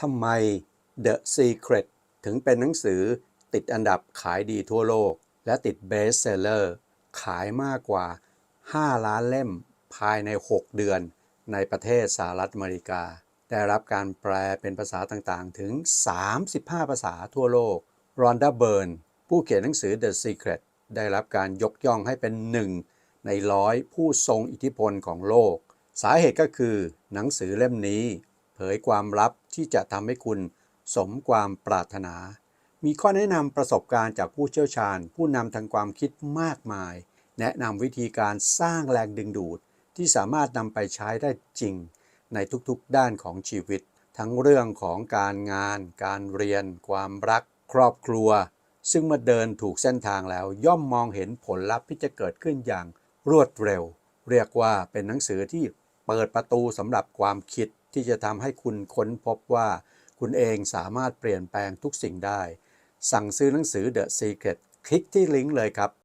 ทำไม The Secret ถึงเป็นหนังสือติดอันดับขายดีทั่วโลก และติดเบสเซลเลอร์ขายมากกว่า 5 ล้านเล่มภายใน 6 เดือน ในประเทศสหรัฐอเมริกา ได้รับการแปลเป็นภาษาต่างๆ ถึง 35 ภาษาทั่วโลกรอนดาเบิร์นผู้เขียนหนังสือ The Secret ได้รับการยกย่องให้เป็นหนึ่งในร้อยผู้ทรงอิทธิพลของโลก สาเหตุก็คือหนังสือเล่มนี้ เผยความลับที่จะทำให้คุณสมความปรารถนา มีข้อแนะนำประสบการณ์จากผู้เชี่ยวชาญ ผู้นำทางความคิดมากมาย แนะนำวิธีการสร้างแรงดึงดูด ที่สามารถนำไปใช้ได้จริง ในทุกๆด้านของชีวิต ทั้งเรื่องของการงาน การเรียน ความรัก ครอบครัว ซึ่งเมื่อเดินถูกเส้นทางแล้ว ย่อมมองเห็นผลลัพธ์ที่จะเกิดขึ้นอย่างรวดเร็ว เรียกว่าเป็นหนังสือที่ เปิดประตูสำหรับความคิดที่จะทำให้คุณค้นพบว่า คุณเองสามารถเปลี่ยนแปลงทุกสิ่งได้ สั่งซื้อหนังสือ The Secret คลิกที่ลิงก์เลยครับ